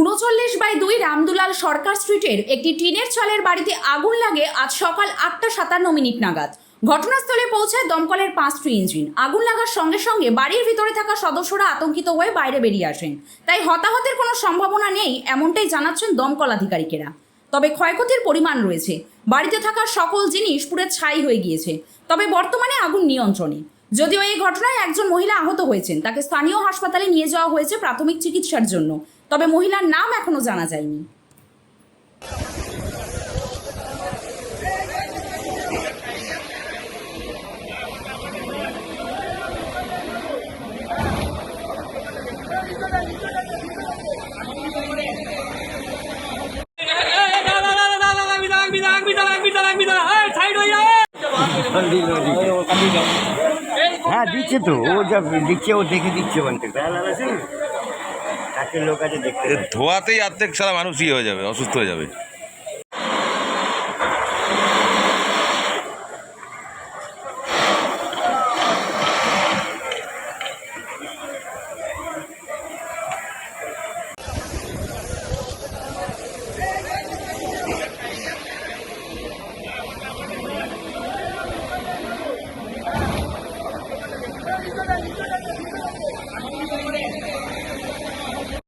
উনচল্লিশ বাই দুই রামদুলাল সরকার স্ট্রিটের একটি টিনের চালের বাড়িতে আগুন লাগে আজ সকাল আটটা সাতান্ন মিনিট নাগাদ। ঘটনাস্থলে পৌঁছায় দমকলের পাঁচটি ইঞ্জিন। আগুন লাগার সঙ্গে সঙ্গে বাড়ির ভিতরে থাকা সদস্যরা আতঙ্কিত হয়ে বাইরে বেরিয়ে আসেন। তাই হতাহতের কোনো সম্ভাবনা নেই, এমনটাই জানাচ্ছেন দমকল আধিকারিকেরা। তবে ক্ষয়ক্ষতির পরিমাণ রয়েছে। বাড়িতে থাকা সকল জিনিস পুরো ছাই হয়ে গিয়েছে। তবে বর্তমানে আগুন নিয়ন্ত্রণে। যদিও এই ঘটনায় একজন মহিলা আহত হয়েছেন তাকে স্থানীয় হাসপাতালে নিয়ে যাওয়া হয়েছে প্রাথমিক চিকিৎসার জন্য তবে মহিলার নাম এখনও জানা যায়নি হ্যাঁ দিচ্ছে তো। ও যা দিচ্ছে ও দেখে দিচ্ছে ওখান থেকে। কাছের লোক আছে দেখতে ধোয়াতেই অর্ধেক সারা মানুষ ইয়ে হয়ে যাবে অসুস্থ হয়ে যাবে।